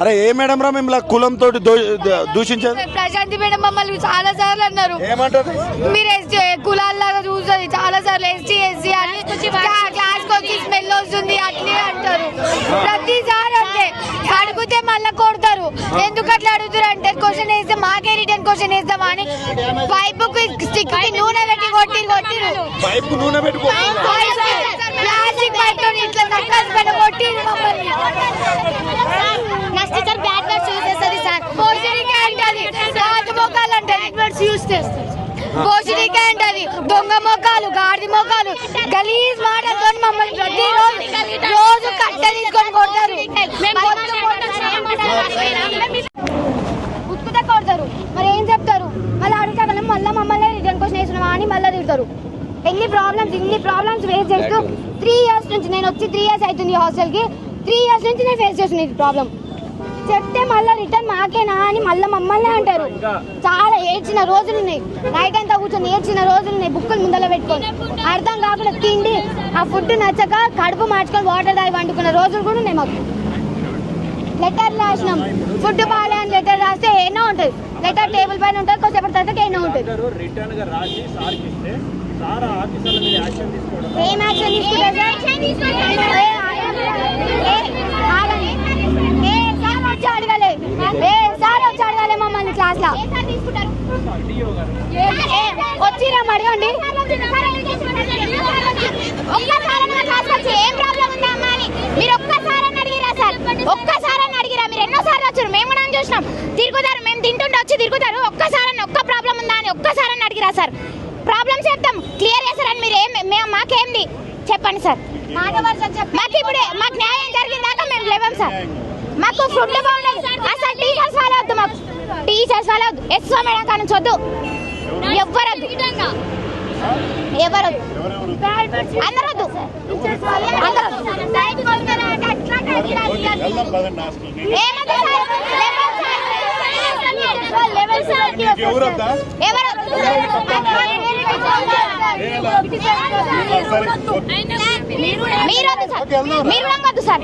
అరే ఏ మేడం రా మిమ్మల్ని కులంతో దూషించేది ప్రశాంతి మేడం మమ్మల్ని చాలా సార్లు అన్నారు. మీరు కులాల్లాగా చూస్తుంది చాలా సార్లు ఎస్టీ ఎస్సీ అని క్లాస్ వచ్చి స్మెల్ వస్తుంది అట్లే అంటారు. ప్రతిసారి అంటే అడిగితే మళ్ళీ కొడతారు. ఎందుకు అట్లా అడుగుతారు అంటే క్వశ్చన్ వేస్తే మాకే రిటర్న్ క్వశ్చన్ వేస్తామా అని పైపు స్టిక్ నూనె పెట్టి కొట్టి కొట్టిరు. పైపు నూనె పెట్టుకో ప్లాస్టిక్ పైప్తో ఇట్లా నక్కలు పెట్టి కొట్టిరు మమ్మల్ని next teacher bad words use చేస్తుంది సార్ పోషణిక అంటది రాజు మొక్కలు అంటది యూస్ చేస్తారు పోషణిక అంటది దొంగ మొక్కలు గాడిద మొక్కలు గలీజ్ మాటలతో మమ్మల్ని ప్రతిరోజు రోజు కట్ట తీసుకొని కొడతారు ఉత్తుతే కొడతారు మరి ఏం చెప్తారు మళ్ళీ అడిగితే మళ్ళీ మమ్మల్ని రిటర్న్ క్వశ్చన్ వేసినావా అని మళ్ళీ తిడతారు ఎన్ని ప్రాబ్లమ్స్ ఇన్ని ప్రాబ్లమ్స్ ఫేస్ చేస్తూ త్రీ ఇయర్స్ నుంచి నేను వచ్చి త్రీ ఇయర్స్ అవుతుంది హాస్టల్కి త్రీ ఇయర్స్ నుంచి నేను ఫేస్ చేస్తున్నాను ఇది ప్రాబ్లం చెప్తే మళ్ళీ రిటర్న్ మాకేనా అని మళ్ళీ మమ్మల్ని అంటారు. చాలా ఏడ్చిన రోజులు ఉన్నాయి. నైట్ అంతా కూర్చొని ఏడ్చిన రోజులు ఉన్నాయి. బుక్కులు ముందర పెట్టుకొని. అర్థం కాకుండా తిండి ఆ ఫుడ్ నచ్చక కడుపు మార్చుకొని వాటర్ తాగి వండుకున్న రోజులు కూడా ఉన్నాయి మాకు. లెటర్ రాసినాం. ఫుడ్ బాగాలే అని లెటర్ రాస్తే ఎన్నో ఉంటుంది లెటర్ టేబుల్ పైన ఉంటుంది కొంచెం తర్వాత ఎన్నో ఉంటుంది ఏం యాక్షన్ తీసుకుంటారు ఏ, ఏ, ఆగండి. ఏ సార్ వచ్చి అడగలే. ఏ సార్ వచ్చి అడగలే మమ్మల్ని క్లాస్లో వచ్చిరా అడగండి. ఒక్కసారి క్లాస్ వచ్చి ఏం ప్రాబ్లం ఉందా అమ్మా అని మీరు ఒక్కసారి అడిగిరా సార్? ఒక్కసారి మీరు ఎన్నోసార్లు వచ్చారు? మేము కూడా చూసినాం. తిరుగుతారు మేము తింటుంటే వచ్చి తిరుగుతారు. ఒక్కసారి ఒక్క ప్రాబ్లం ఉందా అని ఒక్కసారి అని అడిగిరా సార్. ప్రాబ్లమ్స్ చెప్తాం. క్లియర్ చేస్తారని మీరు ఏం మేము మాకేంది? చెప్పండి సార్. మాకు ఇప్పుడు మాకు న్యాయం జరిగిందాక మేము లేవాం సార్. మాకు ఫుడ్ బాగుండదు అసలు టీచర్స్ ఫాలో వద్దు మాకు. టీచర్స్ ఫాలో వద్దు. ఎస్ఓ మేడం కానీ చూద్దు ఎవ్వరద్దు ఎవరొద్దు అందరొద్దు అందరొద్దు ఏమద్దు సార్? వెళ్ళిపోతే సార్. ఎవరొద్దా? ఎవరొద్దు? మీరొద్దు సార్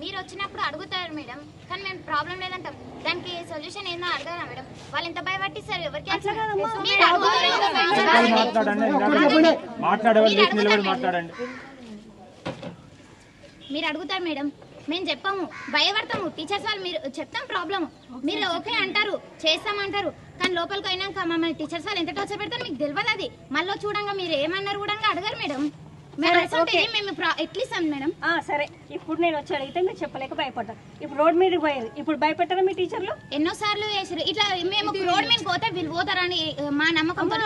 మీరు వచ్చినప్పుడు అడుగుతారు మేడం కానీ మేము ప్రాబ్లం లేదంటాం. దానికి సొల్యూషన్ ఏందో అడగరా మేడం? వాళ్ళు ఎంత భయపట్టిస్తారు ఎవరికి మీరు అడుగుతారు మేడం. మేము చెప్పాము భయపడతాము. టీచర్స్ వాళ్ళు మీరు చెప్తాం ప్రాబ్లమ్. మీరు ఓకే అంటారు చేస్తామంటారు. కానీ లోపలికి అయినాక మమ్మల్ని టీచర్స్ వాళ్ళు ఎంత టార్చర్ పెడతారు మీకు తెలియదు అది. మళ్ళీ చూడంగా మీరు ఏమన్నారు కూడా అడగరు మేడం. మేడం ఆ, సరే. ఇప్పుడు నేను వచ్చి అడిగితే మీరు చెప్పలేక భయపడ్డారు ఇప్పుడు రోడ్ మీదకి పోయారు. ఇప్పుడు భయపెట్టారా మీ టీచర్లు ఎన్నో సార్లు చేసారు ఇట్లా మేము రోడ్ మీద పోతే వీళ్ళు పోతారని మా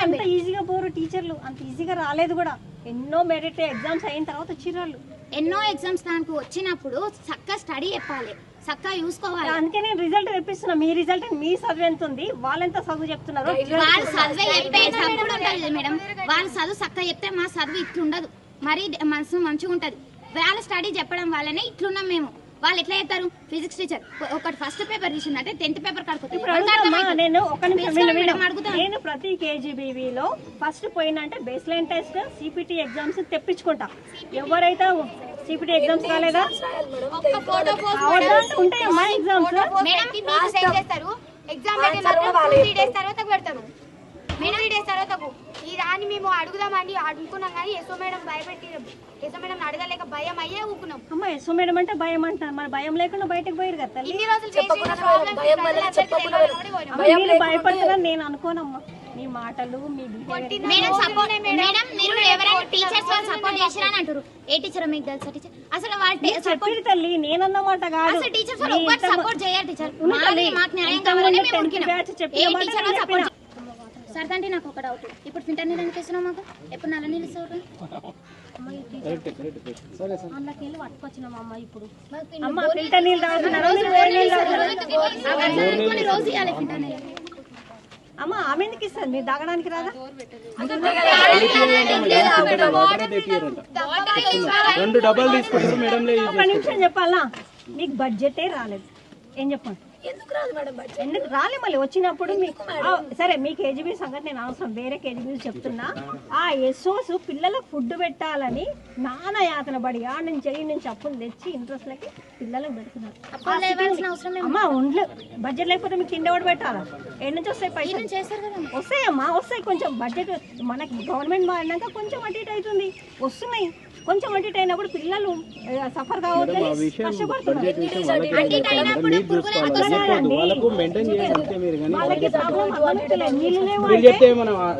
అంత ఈజీగా పోరు టీచర్లు అంత ఈజీగా రాలేదు కూడా. ఎన్నో మెరిట్ ఎగ్జామ్స్ అయిన తర్వాత వచ్చిర్రు వాళ్ళు ఎన్నో ఎగ్జామ్స్ దానికి వచ్చినప్పుడు చక్కగా స్టడీ చెప్పాలి. చక్కగా చూసుకోవాలి. అందుకే నేను రిజల్ట్ తెప్పిస్తున్నా. మీ రిజల్ట్ మీ చదువు ఎంత ఉంది? వాళ్ళెంత చదువు చెప్తున్నారు? వాళ్ళు చదివే చెప్పే చదువు ఉంటుంది మేడం. వాళ్ళు చదువు చక్కగా చెప్తే మా చదువు ఇట్లుండదు. మరీ మనసు మంచిగా ఉంటది. వాళ్ళ స్టడీ చెప్పడం వల్లనే ఇట్లున్నాం మేము. వాళ్ళు ఎట్లా చెప్తారు ఫిజిక్స్ టీచర్ ఒకటి ఫస్ట్ పేపర్ తీసిందంటే టెన్త్ పేపర్ నేను ఒక నేను ప్రతి కేజీబీవీలో ఫస్ట్ పోయినంటే base line test CPT exams తెప్పించుకుంటా. ఎవరైతే సిపిటి ఎగ్జామ్స్ కాలేదా ఉంటాయమ్మా ఎగ్జామ్స్ చేస్తారు? ఎగ్జామ్ తర్వాత పెడతారు మేడం త్రీ డేస్ తర్వాత ఈ దాన్ని మేము అడుగుదామని అనుకున్నాం కానీ ఎస్ఓ మేడం భయపెట్టి ఎస్ఓ మేడం అడగలేక భయం అయ్యే ఊకున్నాం. అమ్మ యశో మేడం అంటే భయం అంట మన భయం లేకుండా బయటకు పోయారు కదా ఇన్ని రోజులు మీరు భయపడతారని నేను అనుకోనమ్మా. మీ మాటలు మీ. Madam support madam. మీరు ఎవరైనా టీచర్స్ వాళ్ళు సపోర్ట్ చేసిరా అని అంటారు ఏ టీచర్ మీకు తెలుసా టీచర్ అసలు వాళ్ళు మీరు తల్లి కాదు. అసలు టీచర్స్ వాళ్ళు సపోర్ట్ టీచర్ మాకు న్యాయం కావాలని మేము ఏ సపోర్ట్ చెప్పిన. సార్ అంటే నాకు ఒక డౌట్ ఇప్పుడు ఫిల్టర్ నీళ్ళు ఎందుకు ఇస్తున్నావు మాకు? ఎప్పుడు నల్ల నీళ్ళు ఇస్తారు అందులోకి వెళ్ళి పట్టుకొచ్చినాం అమ్మ ఇప్పుడు. అమ్మ ఫిల్టర్ నీళ్ళు తాగుతున్నారా. మీరు వేడి నీళ్ళు తాగుతున్నారా. కొన్ని రోజు ఇవ్వాలి ఫిల్టర్ నీళ్ళు. అమ్మ ఆమె ఎందుకు ఇస్తుంది? మీరు తాగడానికి రాదా? రెండు డబ్బాలు తీసుకుంటారు ఒక నిమిషం చెప్పాలా? మీకు బడ్జెటే రాలేదు. ఏం చెప్పండి ఎందుకు రాదు మేడం ఎందుకు? రాలే మళ్ళీ వచ్చినప్పుడు మీకు సరే మీ కేజీబీ సంగతి నేను అవసరం వేరే కేజీబీ చెప్తున్నా. ఆ ఎస్ఓస్ పిల్లలకు ఫుడ్ పెట్టాలని నాన్న యాతన పడి ఆ నుంచి ఈ నుంచి అప్పులు తెచ్చి ఇంట్రెస్ట్ లకి పిల్లలకు పెడుతున్నారు. అమ్మా ఒంట్లో బడ్జెట్ లేకపోతే మీకు కింద ఎవడు పెట్టాలా? ఎన్ని నుంచి వస్తాయి పైసలు? వస్తాయమ్మా వస్తాయి. కొంచెం బడ్జెట్ మనకి గవర్నమెంట్ మారినాక కొంచెం అటు ఇటు అవుతుంది. వస్తున్నాయి. కొంచెం అటు ఇటు అయినప్పుడు పిల్లలు సఫర్ కావద్దని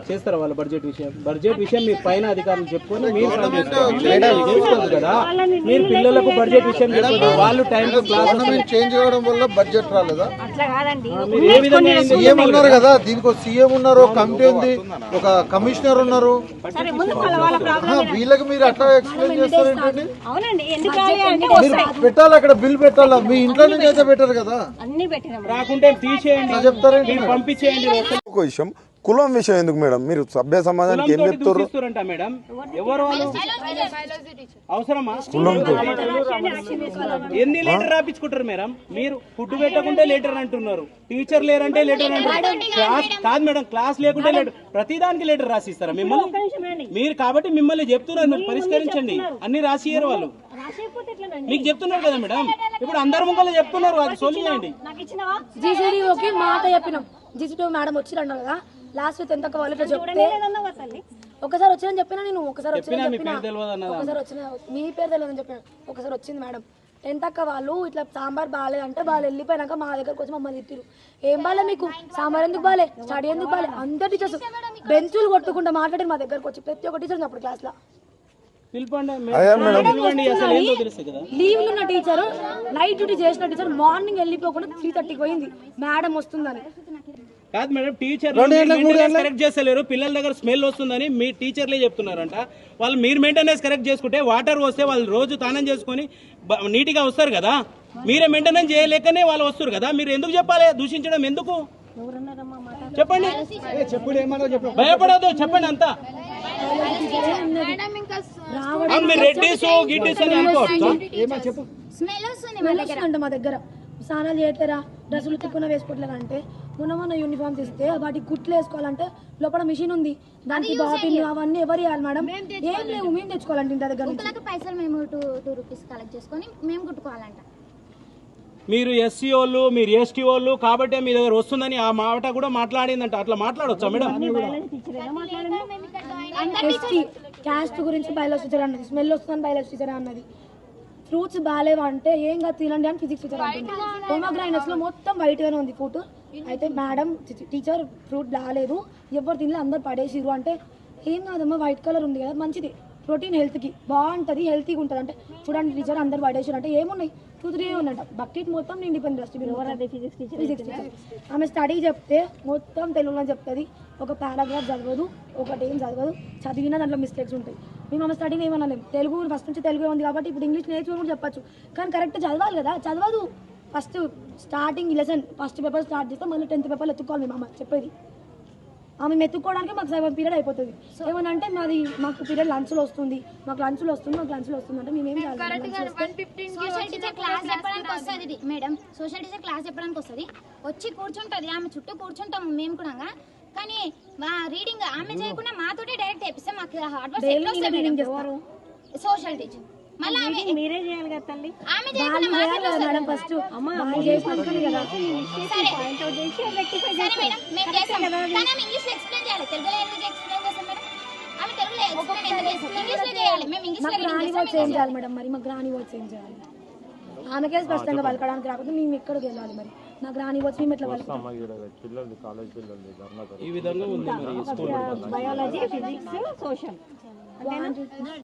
చేస్తారా వాళ్ళ బడ్జెట్ విషయం? బడ్జెట్ విషయం మీ పైన అధికారులు చెప్పుకొని మీరు కదా. మీరు పిల్లలకు బడ్జెట్ విషయం చెప్పండి. వాళ్ళు టైం చేంజ్ కావడం వల్ల బడ్జెట్ రాలేదా? అట్లా కాదండి. మీరు ఏ విధంగా సీఎం ఉన్నారు కదా దీనికి ఒక సీఎం ఉన్నారు ఒక కమిటీ ఉంది ఒక కమిషనర్ ఉన్నారు. వీళ్ళకి మీరు అట్లా అవునండి ఎందుకు రాలే అంటే మీరు పెట్టాలి అక్కడ బిల్ పెట్టాలా? మీ ఇంట్లో నుంచి అయితే పెట్టారు కదా? అన్ని పెట్టినాం రాకుంటే తీసేయండి. చెప్తారేంటి మీరు పంపించేయండి. ఒక విషయం కులం విషయం ఎందుకు మేడం? మీరు సభ్య సమాజానికి ఏం చెప్తారు దూషిస్తారంట మేడం. ఎవరు వాళ్ళు? అవసరమా? ఎన్ని లీటర్ రాపించుకుంటారు మేడం? మీరు ఫుడ్ పెట్టకుంటే లీటర్ అంటున్నారు. టీచర్ లేరంటే లీటర్ అంటున్నారు. క్లాస్ కాదు మేడం క్లాస్ లేకుంటే లీటర్ ప్రతిదానికి లీటర్ రాసిస్తారా మిమ్మల్ని? మీరు కాబట్టి మిమ్మల్ని చెప్తున్నారు పరిష్కరించండి. అన్ని రాసియ్యారు వాళ్ళు. మీకు చెప్తున్నారు కదా మేడం? ఇప్పుడు అందరు ముక్కలు చెప్తున్నారు అది సోల్వ్ చేయండి. నాకు ఇచ్చినావా జీసీడీఓకి మాట చెప్పినాం. జీసీడీఓ మేడం వచ్చిరన్నారు కదా. లాస్ట్ వీక్ ఎంత వాళ్ళు చెప్తే ఒకసారి వచ్చిందని చెప్పినా నేను ఒకసారి చెప్పిన అన్నదా? ఒకసారి వచ్చిన మీ పేరు తెలియదని చెప్పిన. ఒకసారి వచ్చింది మేడం. టెన్త్ అక్క వాళ్ళు ఇట్లా సాంబార్ బాగాలేదంటే వాళ్ళు వెళ్ళిపోయినాక మా దగ్గరకు వచ్చి మమ్మల్ని తిట్టిరు ఏం బాలే మీకు? సాంబార్ ఎందుకు బాలే? స్టడీ ఎందుకు బాలే? అందరు టీచర్స్ బెంచులు కొట్టుకుంటా మాట్లాడారు మా దగ్గరకు వచ్చి ప్రతి ఒక్క టీచర్ అప్పుడు క్లాస్లో. పిలపండి అదే మేడం. పిలవండి అసలు ఏంటో తెలుస్తుంది కదా? లీవ్లు ఉన్న టీచర్ నైట్ డ్యూటీ చేసిన టీచర్ మార్నింగ్ వెళ్ళిపోకుండా త్రీ థర్టీకి పోయింది. మేడం వస్తుందని. కాదు మేడం టీచర్ కరెక్ట్ చేస్తలేరు. పిల్లల దగ్గర స్మెల్ వస్తుందని మీ టీచర్లే చెప్తున్నారంట. వాళ్ళు మీరు మెయింటెనెన్స్ కరెక్ట్ చేసుకుంటే వాటర్ వస్తే వాళ్ళు రోజు స్నానం చేసుకొని నీట్గా వస్తారు కదా? మీరే మెయింటెనెన్స్ చేయలేకనే వాళ్ళు వస్తారు కదా? మీరు ఎందుకు చెప్పాలి? దూషించడం ఎందుకు? చెప్పండి. భయపడదు చెప్పండి అంతా. అవును, మీరు రెడ్డిస్ గిడ్డిస్ అని అనుకోవచ్చు? స్మెల్ వస్తుంది మా దగ్గర. స్నానాలు చేయట్లేరా? డ్రెస్సులు తిక్కున వేసుకోవట్లేరా అంటే? మొన్న మొన్న యూనిఫామ్స్ ఇస్తే వాటికి కుట్లు వేసుకోవాలంటే లోపల మిషన్ ఉంది. దానికి బాటిల్ అవన్నీ ఎవరు ఇవ్వాలి మేడం? ఏం లేవు మేము తెచ్చుకోవాలంటే ఇంటి దగ్గర నుంచి. కుక్కలకు పైసలు మేము టూ టూ రూపీస్ కలెక్ట్ చేసుకొని మేము కుట్టుకోవాలంట. మీరు ఎస్సీ వాళ్ళు మీరు ఎస్టీ వాళ్ళు కాబట్టి మీ దగ్గర వస్తుందని ఆ మాట కూడా మాట్లాడిందంట. అట్లా మాట్లాడొచ్చా మేడం? మాట్లాడింది ఎస్టీ క్యాస్ట్ గురించి బయాలజీ టీచర్ అన్నది స్మెల్ వస్తుందని బయాలజీ టీచర్ అన్నది ఫ్రూట్స్ బాగాలేవు అంటే ఏం కాదు తినండి అని ఫిజిక్స్ టీచర్ అంటుంది హోమోగ్రైనస్లో మొత్తం వైట్ గానే ఉంది ఫ్రూట్ అయితే మేడం టీచర్ ఫ్రూట్ బాగాలేదు. ఎవరు తినలే అందరు పడేసిరు అంటే ఏం కాదమ్మా వైట్ కలర్ ఉంది కదా మంచిది. ప్రోటీన్ హెల్త్కి బాగుంటుంది హెల్తీగా ఉంటుంది. అంటే చూడండి టీచర్ అందరు పడేసారు అంటే ఏమున్నాయి? టూ త్రీ ఉన్నట బకెట్ మొత్తం నిండిపోయింది డస్ట్బిన్ అదే ఫిజిక్స్ టీచర్ ఫిజిక్స్ టీచర్ ఆమె స్టడీ చెప్తే మొత్తం తెలుగులో చెప్తుంది. ఒక పారాగ్రాఫ్ చదవదు ఒకటి ఏం చదవదు. చదివినా దాంట్లో మిస్టేక్స్ ఉంటాయి. మేము ఆమె స్టడీని ఏమనలేం తెలుగు ఫస్ట్ నుంచి తెలుగు ఉంది కాబట్టి ఇప్పుడు ఇంగ్లీష్ నేర్చుకుని కూడా చెప్పచ్చు. కానీ కరెక్ట్ చదవాలి కదా చదవదు. First starting lesson first paper start చేస్తే మళ్ళీ టెన్త్ పేపర్లో ఎత్తుకోవాలి మేము అమ్మ చెప్పేది. ఆమె మెత్తుకోవడానికి మాకు సెవెన్ పీరియడ్ అయిపోతుంది. ఏమని అంటే మాది మాకు పీరియడ్ లంచ్లో వస్తుంది. మాకు లంచ్లో వస్తుంది మాకు లంచ్లో వస్తుంది అంటే మేము ఏం చేయాలి సోషల్ టీచర్ క్లాస్ చెప్పడానికి వస్తుంది ఇది మేడం. సోషల్ టీచర్ క్లాస్ చెప్పడానికి వస్తుంది. వచ్చి కూర్చుంటది ఆమె చుట్టూ కూర్చుంటాము మేము కూడా కానీ మా రీడింగ్ ఆమె చేయకుండా మాతోటే డైరెక్ట్ చెప్పిస్తే మాకు హార్డ్ వర్క్ ఎట్లా మేడం చేస్తారు? సోషల్ టీచర్ మళ్ళీ ఆమె మీరే చేయాలి కదా తల్లి. మేడం ఫస్ట్ వాళ్ళు చేసినాకనే కదా సరే. పాయింట్ అవుట్ చేసి రెక్టిఫై సరే మేడం మేము చేస్తాం. కానీ ఆమె ఇంగ్లీష్ ఎక్స్ప్లెయిన్ చేయాలి. తెలుగులో ఎందుకు ఎక్స్ప్లెయిన్ చేస్తాం మేడం ఆమె తెలుగులో ఎక్స్ప్లెయిన్ ఇంగ్లీష్లో చేయాలి. మేము ఇంగ్లీష్లో రాని వర్డ్స్ ఏం చేయాలి మేడం మరి మాకు రాని వర్డ్స్ ఏం చేయాలి? ఆమెకే స్పష్టంగా పలకడానికి రాకపోతే మేము ఎక్కడికి వెళ్ళాలి మరి? నాకు రాని వర్డ్స్ మేము ఎట్లా పలుకుతాం ఈ విధంగా ఉంది మరి స్కూల్ బయాలజీ ఫిజిక్స్ సోషల్